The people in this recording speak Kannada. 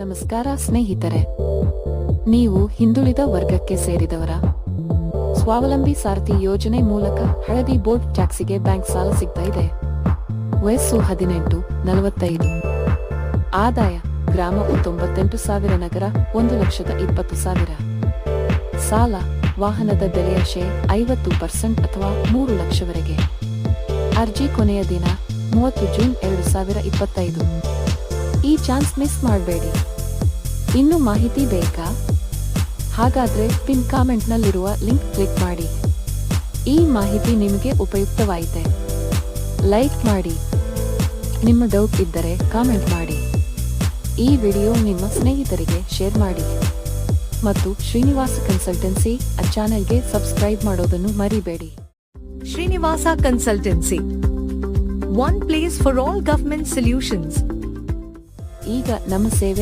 ನಮಸ್ಕಾರ ಸ್ನೇಹಿತರೆ, ನೀವು ಹಿಂದುಳಿದ ವರ್ಗಕ್ಕೆ ಸೇರಿದವರ ಸ್ವಾವಲಂಬಿ ಸಾರಥಿ ಯೋಜನೆ ಮೂಲಕ ಹಳದಿ ಬೋರ್ಡ್ ಟ್ಯಾಕ್ಸಿಗೆ ಬ್ಯಾಂಕ್ ಸಾಲ ಸಿಗ್ತಾ ಇದೆ. ವಯಸ್ಸು ಹದಿನೆಂಟು, ನಲವತ್ತೈದು. ಆದಾಯ ಗ್ರಾಮವು ತೊಂಬತ್ತೆಂಟು ಸಾವಿರ, ನಗರ ಒಂದು ಲಕ್ಷದ ಇಪ್ಪತ್ತು ಸಾವಿರ. ಸಾಲ ವಾಹನದ ಬೆಲೆಯ ಶೇ ಐವತ್ತು ಪರ್ಸೆಂಟ್ ಅಥವಾ ಮೂರು ಲಕ್ಷವರೆಗೆ. ಅರ್ಜಿ ಕೊನೆಯ ದಿನ ಮೂವತ್ತು ಜೂನ್ ಎರಡು ಸಾವಿರ ಇಪ್ಪತ್ತೈದು. ಈ ಚಾನ್ಸ್ ಮಿಸ್ ಮಾಡಬೇಡಿ. ಇನ್ನು ಮಾಹಿತಿ ಬೇಕಾ? ಹಾಗಾದ್ರೆ ಪಿನ್ ಕಾಮೆಂಟ್ನಲ್ಲಿರುವ ಲಿಂಕ್ ಕ್ಲಿಕ್ ಮಾಡಿ. ಈ ಮಾಹಿತಿ ನಿಮಗೆ ಉಪಯುಕ್ತವಾಯಿತೆ. ಲೈಕ್ ಮಾಡಿ. ನಿಮ್ಮ ಡೌಟ್ ಇದ್ದರೆ ಕಾಮೆಂಟ್ ಮಾಡಿ. ಈ ವಿಡಿಯೋ ನಿಮ್ಮ ಸ್ನೇಹಿತರಿಗೆ ಶೇರ್ ಮಾಡಿ. ಮತ್ತು ಶ್ರೀನಿವಾಸ ಕನ್ಸಲ್ಟೆನ್ಸಿ ಆ ಚಾನೆಲ್ಗೆ ಸಬ್ಸ್ಕ್ರೈಬ್ ಮಾಡೋದನ್ನು ಮರಿಬೇಡಿ. Srinivasa consultancy. One place for all government solutions. ಈಗ ನಮ್ಮ ಸೇವೆ